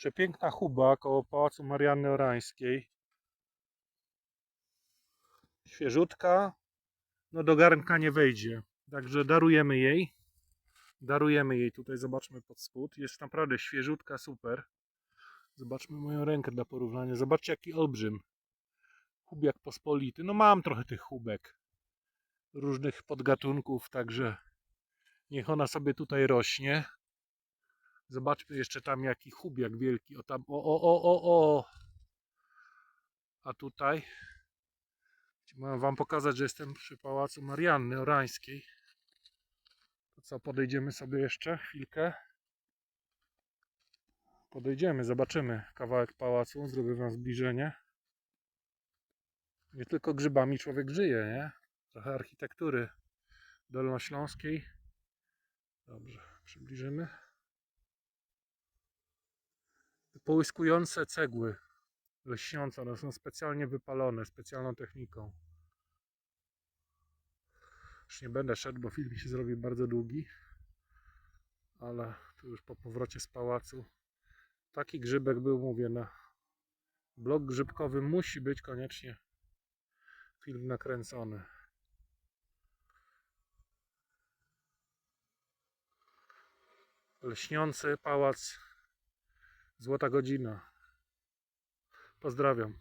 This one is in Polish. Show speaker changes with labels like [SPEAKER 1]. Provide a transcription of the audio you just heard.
[SPEAKER 1] Przepiękna huba koło Pałacu Marianny Orańskiej. Świeżutka. No do garnka nie wejdzie. Także darujemy jej. Darujemy jej tutaj, zobaczmy pod spód. Jest naprawdę świeżutka, super. Zobaczmy moją rękę dla porównania. Zobaczcie jaki olbrzym. Hubiak pospolity. No mam trochę tych hubek. Różnych podgatunków, także niech ona sobie tutaj rośnie. Zobaczmy jeszcze tam jaki chubiak wielki. O tam, o, o, o, o, o. A tutaj chciałem wam pokazać, że jestem przy Pałacu Marianny Orańskiej. To co, podejdziemy sobie jeszcze chwilkę. Podejdziemy, zobaczymy kawałek pałacu, zrobię wam zbliżenie. Nie tylko grzybami człowiek żyje, nie? Trochę architektury dolnośląskiej. Dobrze, przybliżymy. Połyskujące cegły lśniące, one są specjalnie wypalone, specjalną techniką. Już nie będę szedł, bo film się zrobi bardzo długi. Ale tu już po powrocie z pałacu taki grzybek był, mówię, na blok grzybkowy musi być koniecznie film nakręcony. Lśniący pałac Złota Godzina. Pozdrawiam.